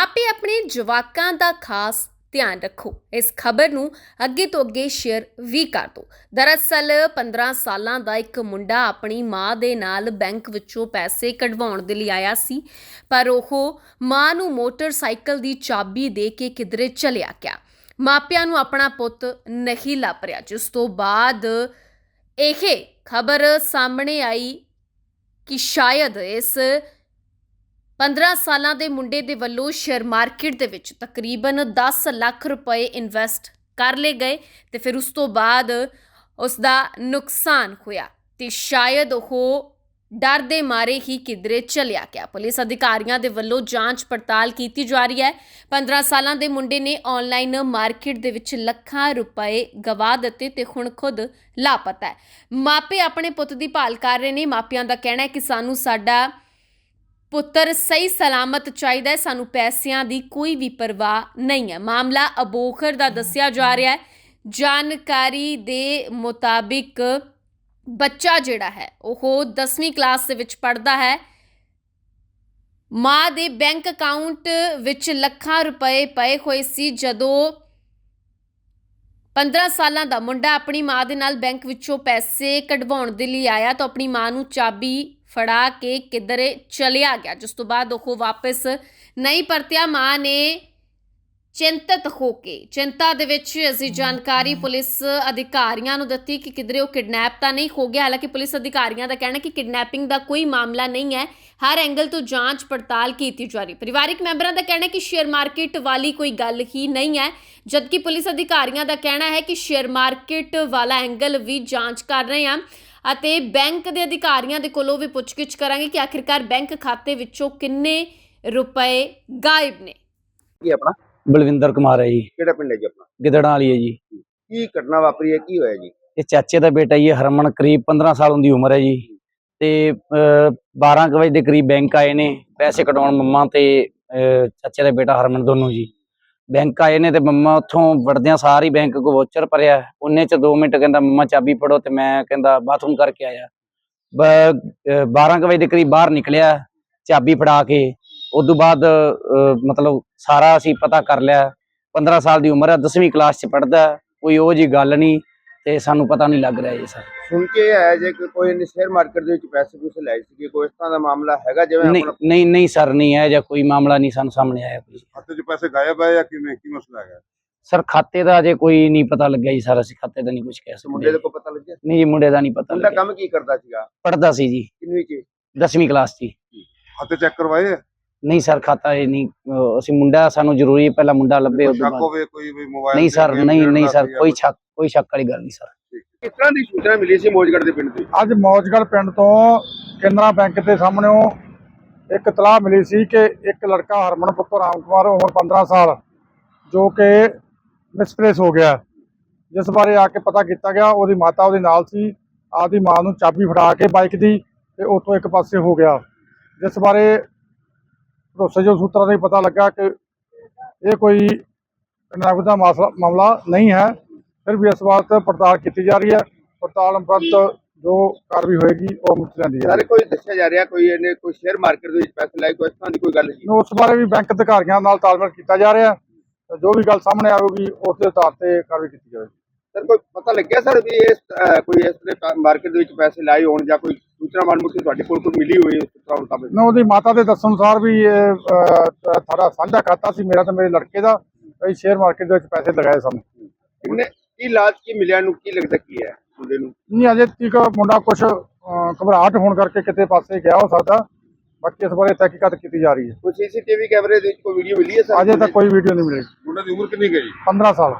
ਮਾਪੇ ਆਪਣੇ ਜਵਾਕਾਂ ਦਾ ਖਾਸ ਧਿਆਨ ਰੱਖੋ। ਇਸ ਖਬਰ ਨੂੰ ਅੱਗੇ ਤੋਂ ਅੱਗੇ ਸ਼ੇਅਰ ਵੀ ਕਰ ਦਿਓ। ਦਰਅਸਲ 15 ਸਾਲਾਂ ਦਾ ਇੱਕ ਮੁੰਡਾ ਆਪਣੀ ਮਾਂ ਦੇ ਨਾਲ ਬੈਂਕ ਵਿੱਚੋਂ ਪੈਸੇ ਕਢਵਾਉਣ ਦੇ ਲਈ ਆਇਆ ਸੀ, ਪਰ ਉਹ ਮਾਂ ਨੂੰ ਮੋਟਰਸਾਈਕਲ ਦੀ ਚਾਬੀ ਦੇ ਕੇ ਕਿਧਰੇ ਚਲਿਆ ਗਿਆ। ਮਾਪਿਆਂ ਨੂੰ ਆਪਣਾ ਪੁੱਤ ਨਹੀਂ ਲੱਭ ਰਿਹਾ, ਜਿਸ ਤੋਂ ਬਾਅਦ ਇਹ ਖਬਰ ਸਾਹਮਣੇ ਆਈ ਕਿ ਸ਼ਾਇਦ ਇਸ 15 ਸਾਲਾਂ ਦੇ ਮੁੰਡੇ ਦੇ ਵੱਲੋਂ ਸ਼ੇਅਰ ਮਾਰਕੀਟ ਦੇ ਵਿੱਚ ਤਕਰੀਬਨ 10 ਲੱਖ ਰੁਪਏ ਇਨਵੈਸਟ ਕਰ ਲਏ ਗਏ ਤੇ ਫਿਰ ਉਸ ਤੋਂ ਬਾਅਦ ਉਸ ਦਾ ਨੁਕਸਾਨ ਹੋਇਆ ਤੇ ਸ਼ਾਇਦ ਉਹ ਡਰ ਦੇ ਮਾਰੇ ਹੀ ਕਿਧਰੇ ਚਲਿਆ ਗਿਆ। ਪੁਲਿਸ ਅਧਿਕਾਰੀਆਂ ਦੇ ਵੱਲੋਂ ਜਾਂਚ ਪੜਤਾਲ ਕੀਤੀ ਜਾ ਰਹੀ ਹੈ। 15 ਸਾਲਾਂ ਦੇ ਮੁੰਡੇ ਨੇ ਆਨਲਾਈਨ ਮਾਰਕੀਟ ਦੇ ਵਿੱਚ ਲੱਖਾਂ ਰੁਪਏ ਗਵਾ ਦਿੱਤੇ ਤੇ ਹੁਣ ਖੁਦ ਲਾਪਤਾ ਹੈ। ਮਾਪੇ ਆਪਣੇ ਪੁੱਤ ਦੀ ਭਾਲ ਕਰ ਰਹੇ ਨੇ। ਮਾਪਿਆਂ ਦਾ ਕਹਿਣਾ ਹੈ ਕਿ ਸਾਨੂੰ ਸਾਡਾ ਪੁੱਤਰ ਸਹੀ ਸਲਾਮਤ ਚਾਹੀਦਾ ਸਾਨੂੰ ਪੈਸਿਆਂ ਦੀ ਕੋਈ ਵੀ ਪਰਵਾਹ ਨਹੀਂ ਹੈ। ਮਾਮਲਾ ਅਬੋਖਰ ਦਾ ਦੱਸਿਆ ਜਾ ਰਿਹਾ ਹੈ। ਜਾਣਕਾਰੀ ਦੇ ਮੁਤਾਬਿਕ ਬੱਚਾ ਜਿਹੜਾ ਹੈ, ਉਹ 10ਵੀਂ ਕਲਾਸ ਦੇ ਵਿੱਚ ਪੜ੍ਹਦਾ ਹੈ। ਮਾਂ ਦੇ ਬੈਂਕ ਅਕਾਊਂਟ ਵਿੱਚ ਲੱਖਾਂ ਰੁਪਏ ਪਏ ਹੋਏ ਸੀ, ਜਦੋਂ 15 ਸਾਲਾਂ ਦਾ ਮੁੰਡਾ ਆਪਣੀ ਮਾਂ ਦੇ ਨਾਲ ਬੈਂਕ ਵਿੱਚੋਂ ਪੈਸੇ ਕਢਵਾਉਣ ਦੇ ਲਈ ਆਇਆ ਤਾਂ ਆਪਣੀ ਮਾਂ ਨੂੰ ਚਾਬੀ ਫੜਾ ਕੇ ਕਿਧਰੇ ਚਲਿਆ ਗਿਆ। ਜਿਸ ਤੋਂ ਬਾਅਦ ਉਹ ਵਾਪਸ ਨਹੀਂ ਪਰਤਿਆ। ਮਾਂ ਨੇ ਚਿੰਤਤ ਹੋ ਕੇ ਚਿੰਤਾ ਦੇ ਵਿੱਚ ਅਸੀਂ ਜਾਣਕਾਰੀ ਪੁਲਿਸ ਅਧਿਕਾਰੀਆਂ ਨੂੰ ਦਿੱਤੀ ਕਿ ਕਿਧਰੇ ਉਹ ਕਿਡਨੈਪ ਤਾਂ ਨਹੀਂ ਹੋ ਗਿਆ। ਹਾਲਾਂਕਿ ਪੁਲਿਸ ਅਧਿਕਾਰੀਆਂ ਦਾ ਕਹਿਣਾ ਕਿ ਕਿਡਨੈਪਿੰਗ ਦਾ ਕੋਈ ਮਾਮਲਾ ਨਹੀਂ ਹੈ। ਹਰ ਐਂਗਲ ਤੋਂ ਜਾਂਚ ਪੜਤਾਲ ਕੀਤੀ ਜਾ ਰਹੀ। ਪਰਿਵਾਰਿਕ ਮੈਂਬਰਾਂ ਦਾ ਕਹਿਣਾ ਹੈ ਕਿ ਸ਼ੇਅਰ ਮਾਰਕੀਟ ਵਾਲੀ ਕੋਈ ਗੱਲ ਹੀ ਨਹੀਂ ਹੈ। ਜਦਕਿ ਪੁਲਿਸ ਅਧਿਕਾਰੀਆਂ ਦਾ ਕਹਿਣਾ ਹੈ ਕਿ ਸ਼ੇਅਰ ਮਾਰਕੀਟ ਵਾਲਾ ਐਂਗਲ ਵੀ ਜਾਂਚ ਕਰ ਰਹੇ ਹਾਂ। ਅਤੇ ਬੈਂਕ ਦੇ ਅਧਿਕਾਰੀਆਂ ਦੇ ਕੋਲੋਂ ਵੀ ਪੁੱਛਗਿੱਛ ਕਰਾਂਗੇ ਕਿ ਆਖਿਰਕਾਰ ਬੈਂਕ ਖਾਤੇ ਵਿੱਚੋਂ ਕਿੰਨੇ ਰੁਪਏ ਗਾਇਬ ਨੇ। ਕੀ ਆਪਣਾ? ਬਲਵਿੰਦਰ ਕੁਮਾਰ ਹੈ ਜੀ। ਕਿਹੜਾ ਪਿੰਡ ਹੈ ਜੀ ਆਪਣਾ? ਗਿੱਦੜਾਂ ਵਾਲੀ ਹੈ ਜੀ। ਕੀ ਘਟਨਾ ਵਾਪਰੀ ਹੈ? ਕੀ ਹੋਇਆ ਜੀ? ਇਹ ਚਾਚੇ ਦਾ ਬੇਟਾ ਜੀ ਹਰਮਨ ਕਰੀਬ 15 ਸਾਲ ਦੀ ਉਮਰ ਹੈ ਜੀ। ਤੇ ਅਹ, 12 ਕੁ ਵਜੇ ਦੇ ਕਰੀਬ ਬੈਂਕ ਆਏ ਨੇ ਪੈਸੇ ਕਢਾਉਣ ਮੰਮਾ ਤੇ ਚਾਚੇ ਦਾ ਬੇਟਾ ਹਰਮਨ ਦੋਨੋਂ ਜੀ। ਬੈਂਕ ਆਏ ਨੇ ਤੇ ਮੰਮਾ ਉੱਥੋਂ ਵੜਦਿਆਂ ਸਾਰੀ ਬੈਂਕ ਕੋ ਵੋਚਰ ਭਰਿਆ ਉਹਨੇ ਚ 2 ਮਿੰਟ ਕਹਿੰਦਾ, ਮੰਮਾ ਚਾਬੀ ਫੜੋ ਤੇ ਮੈਂ ਕਹਿੰਦਾ ਬਾਥਰੂਮ ਕਰਕੇ ਆਇਆ। ਬ- 12 ਕੁ ਵਜੇ ਦੇ ਕਰੀਬ ਬਾਹਰ ਨਿਕਲਿਆ, ਚਾਬੀ ਫੜਾ ਕੇ। ਉਸ ਤੋਂ ਬਾਅਦ ਮਤਲਬ ਸਾਰਾ ਅਸੀਂ ਪਤਾ ਕਰ ਲਿਆ। 15 ਸਾਲ ਦੀ ਉਮਰ ਹੈ 10ਵੀਂ ਕਲਾਸ ਚ ਪੜਦਾ ਕੋਈ ਉਹ ਜੀ ਗੱਲ ਨਹੀਂ। ਤੇ ਸਾਨੂੰ ਪਤਾ ਨਹੀਂ ਲੱਗ ਰਿਹਾ ਜੀ ਸਰ। ਸੁਣ ਕੇ ਇਹ ਆਇਆ ਜੇ ਕਿ ਕੋਈ ਨੇ ਸ਼ੇਅਰ ਮਾਰਕੀਟ ਦੇ ਵਿੱਚ ਪੈਸੇ ਪੂਸੇ ਲਾਏ ਸੀ ਕੋਈ ਇਸ ਤਰ੍ਹਾਂ ਦਾ ਮਾਮਲਾ ਹੈਗਾ ਜਿਵੇਂ ਨਹੀਂ ਆਪਣਾ ਨਹੀਂ ਨਹੀਂ ਸਰ ਨਹੀਂ ਹੈ ਜਾਂ ਕੋਈ ਮਾਮਲਾ ਨਹੀਂ ਸਾਨੂੰ ਸਾਹਮਣੇ ਆਇਆ ਕੋਈ। ਖਾਤੇ 'ਚ ਪੈਸੇ ਗਾਇਬ ਹੈ ਜਾਂ ਕਿਵੇਂ ਕੀ ਮਸਲਾ ਹੈਗਾ? ਸਰ ਖਾਤੇ ਦਾ ਅਜੇ ਕੋਈ ਨਹੀਂ ਪਤਾ ਲੱਗਿਆ ਜੀ ਸਰ ਅਸੀਂ ਖਾਤੇ ਦਾ ਨਹੀਂ ਕੁਝ ਕਹਿ ਮੁੰਡੇ ਸਕਦੇ। ਦੇ ਕੋ ਪਤਾ ਲੱਗਿਆ? ਨਹੀਂ ਜੀ ਮੁੰਡੇ ਦਾ ਨਹੀਂ ਪਤਾ ਮੁੰਡਾ ਲੱਗਿਆ। ਕੰਮ ਕੀ ਕਰਦਾ ਸੀਗਾ? ਪੜਦਾ ਸੀ ਜੀ। ਕਿੰਨਵੀਂ ਚ 10ਵੀਂ ਕਲਾਸ 'ਚ ਜੀ। ਖਾਤੇ ਚੈੱਕ ਕਰਵਾਏ? ਨਹੀਂ ਸਰ ਖਾਤਾ ਇਹ ਨਹੀਂ ਅਹ ਅਸੀਂ ਮੁੰਡਾ ਸਾਨੂੰ ਜ਼ਰੂਰੀ ਹੈ ਪਹਿਲਾਂ ਮੁੰਡਾ ਲੱਭੇ ਤੋਂ ਸ਼ੱਕ ਬਾਅਦ। ਹੋਵੇ ਕੋਈ ਵੀ ਮੋਬਾਈਲ ਨਹੀਂ ਸਰ ਨਹੀਂ ਨਹੀਂ ਸਰ ਕੋਈ? ਸ਼ੱਕ ਕੋਈ ਸ਼ੱਕ ਵਾਲੀ ਗੱਲ ਨਹੀਂ ਸਰ। ਕਿਸ ਤਰ੍ਹਾਂ ਦੀ ਸੂਚਨਾ ਮਿਲੀ ਸੀ ਮੋਜਗੜ ਦੇ ਪਿੰਡ ਦੀ? ਅੱਜ ਮੌਜਗੜ ਪਿੰਡ ਤੋਂ ਕੇਂਦਰਾ ਬੈਂਕ ਦੇ ਸਾਹਮਣੇੋਂ ਇੱਕ ਤਲਾਹ ਮਿਲੀ ਸੀ ਕਿ ਇੱਕ ਲੜਕਾ ਹਰਮਨ ਪੁੱਤਰ ਰਾਮ ਕੁਮਾਰ ਉਮਰ 15 ਸਾਲ ਜੋ ਕਿ ਮਿਸਪਲੇਸ ਹੋ ਗਿਆ। ਜਿਸ ਬਾਰੇ ਆ ਕੇ ਪਤਾ ਕੀਤਾ ਗਿਆ ਉਹਦੀ ਮਾਤਾ ਉਹਦੇ ਨਾਲ ਸੀ ਆਪਦੀ ਮਾਂ ਨੂੰ ਚਾਬੀ ਫੜਾ ਕੇ ਬਾਈਕ ਦੀ ਤੇ ਉੱਥੋਂ ਇੱਕ ਪਾਸੇ ਹੋ ਗਿਆ। ਜਿਸ ਬਾਰੇ ਭਰੋਸੇਯੋਗ ਸੂਤਰਾਂ ਹੀ ਪਤਾ ਲੱਗਾ ਕਿ ਇਹ ਕੋਈ ਨਗਦ ਦਾ ਮਾਸਲਾ ਮਾਮਲਾ ਨਹੀਂ ਹੈ। ਫਿਰ ਵੀ ਇਸ ਬਾਤ ਪੜਤਾਲ ਕੀਤੀ ਜਾ ਰਹੀ ਹੈ। ਪੜਤਾਲ ਉਪਰੰਤ ਜੋ ਕਾਰਵਾਈ ਹੋਏਗੀ ਉਹ ਮੁੱਕ ਜਾਂਦੀ ਹੈ। ਸਾਰੇ ਕੋਈ ਦੱਸਿਆ ਜਾ ਰਿਹਾ ਕੋਈ ਇਹਨੇ ਕੋਈ ਸ਼ੇਅਰ ਮਾਰਕੀਟ ਦੇ ਵਿੱਚ ਪੈਸੇ ਲਾਏ ਕੋਈ ਇਸ ਤਰ੍ਹਾਂ ਦੀ ਕੋਈ ਗੱਲ ਨਹੀਂ। ਉਸ ਬਾਰੇ ਵੀ ਬੈਂਕ ਅਧਿਕਾਰੀਆਂ ਨਾਲ ਤਾਲਮੇਲ ਕੀਤਾ ਜਾ ਰਿਹਾ ਹੈ। ਜੋ ਵੀ ਗੱਲ ਸਾਹਮਣੇ ਆਵੇਗੀ ਉਸ ਦੇ ਆਧਾਰ ਤੇ ਕਾਰਵਾਈ ਕੀਤੀ ਜਾਵੇਗੀ। ਸਰ ਕੋਈ ਪਤਾ ਲੱਗਿਆ ਸਰ ਵੀ ਇਸ ਅਹ, ਕੋਈ ਇਸ ਤਰ੍ਹਾਂ ਮਾਰਕੀਟ ਦੇ ਵਿੱਚ ਪੈਸੇ ਲਾਏ ਹੋਣ ਜਾਂ ਕੋਈ ਸੂਚਨਾ ਮਾਲੂਮ ਕਿ ਤੁਹਾਡੇ ਕੋਲ ਕੋਈ ਮਿਲੀ ਹੋਈ ਹੈ ਸੂਚਨਾ ਮੁਤਾਬਕ? ਨਾ ਉਹਦੀ ਮਾਤਾ ਦੇ ਦੱਸਣ ਅਨੁਸਾਰ ਵੀ ਇਹ ਅਹ, ਸਾਡਾ ਸਾਂਝਾ ਖਾਤਾ ਸੀ ਮੇਰਾ ਤੇ ਮੇਰੇ ਲੜਕੇ ਦਾ। ਅਸੀਂ ਸ਼ੇਅਰ ਮਾਰਕੀਟ ਦੇ ਵਿੱਚ ਪੈਸੇ ਲਗਾਏ ਸਨ। ਕਿੰਨੇ ਕੀ ਲਾਜ ਕੀ ਮਿਲਿਆ ਨੂੰ ਕੀ ਲੱਗਦਾ ਕੀ ਹੈ ਮੁੰਡੇ ਨੂੰ? ਨਹੀਂ ਅਜੇ ਤੱਕ ਮੁੰਡਾ ਕੁਝ ਘਬਰਾਹਟ ਹੋਣ ਕਰਕੇ ਕਿਤੇ ਪਾਸੇ ਗਿਆ ਹੋ ਸਕਦਾ। ਬਾਕੀ ਇਸ ਬਾਰੇ ਤਹਿਕੀਕਾਤ ਕੀਤੀ ਜਾ ਰਹੀ ਹੈ। ਕੋਈ ਸੀਸੀਟੀਵੀ ਕੈਮਰੇ ਦੇ ਵਿੱਚ ਕੋਈ ਵੀਡੀਓ ਮਿਲੀ ਹੈ ਸਰ? ਅਜੇ ਤੱਕ ਕੋਈ ਵੀਡੀਓ ਨਹੀਂ ਮਿਲੀ। ਮੁੰਡੇ ਦੀ ਉਮਰ ਕਿੰਨੀ ਗਈ 15 ਸਾਲ।